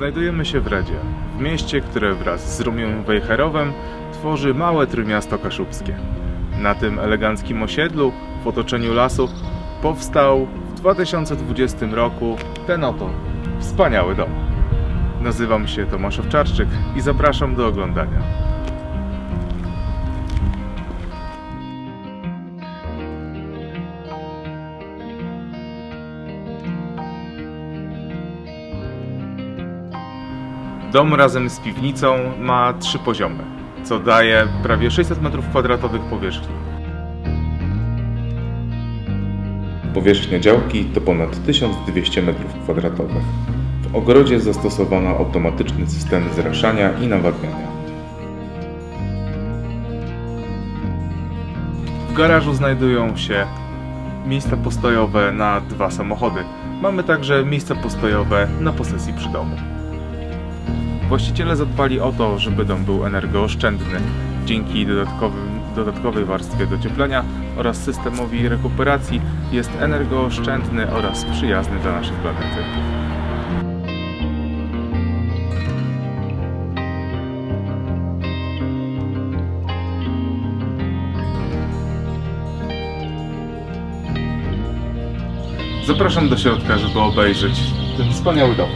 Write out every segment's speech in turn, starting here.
Znajdujemy się w Redzie, w mieście, które wraz z Rumią Wejherowem tworzy małe trójmiasto kaszubskie. Na tym eleganckim osiedlu, w otoczeniu lasu, powstał w 2020 roku ten oto wspaniały dom. Nazywam się Tomasz Owczarczyk i zapraszam do oglądania. Dom razem z piwnicą ma trzy poziomy, co daje prawie 600 m2 powierzchni. Powierzchnia działki to ponad 1200 m2. W ogrodzie zastosowano automatyczny system zraszania i nawadniania. W garażu znajdują się miejsca postojowe na dwa samochody. Mamy także miejsca postojowe na posesji przy domu. Właściciele zadbali o to, żeby dom był energooszczędny dzięki dodatkowym, dodatkowej warstwie docieplenia oraz systemowi rekuperacji jest energooszczędny oraz przyjazny dla naszej planety. Zapraszam do środka, żeby obejrzeć ten wspaniały dom.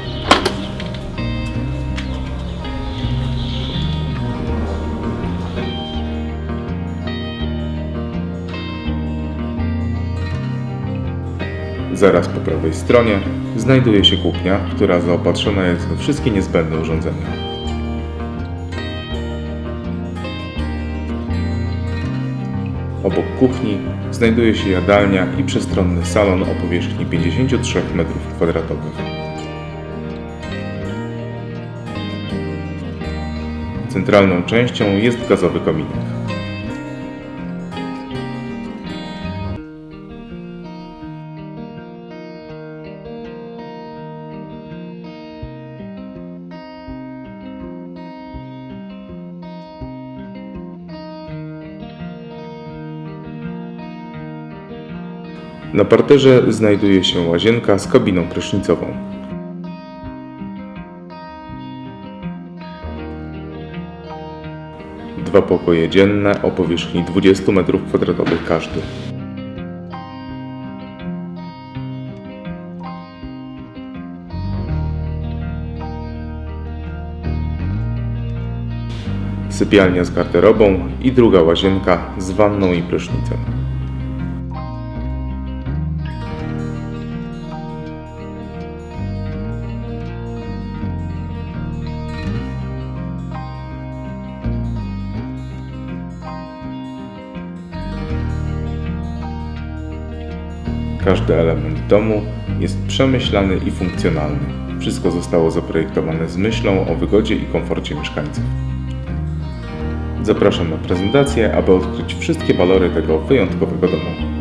Zaraz po prawej stronie znajduje się kuchnia, która zaopatrzona jest we wszystkie niezbędne urządzenia. Obok kuchni znajduje się jadalnia i przestronny salon o powierzchni 53 m2. Centralną częścią jest gazowy kominek. Na parterze znajduje się łazienka z kabiną prysznicową. Dwa pokoje dzienne o powierzchni 20 m2 każdy. Sypialnia z garderobą i druga łazienka z wanną i prysznicem. Każdy element domu jest przemyślany i funkcjonalny. Wszystko zostało zaprojektowane z myślą o wygodzie i komforcie mieszkańców. Zapraszam na prezentację, aby odkryć wszystkie walory tego wyjątkowego domu.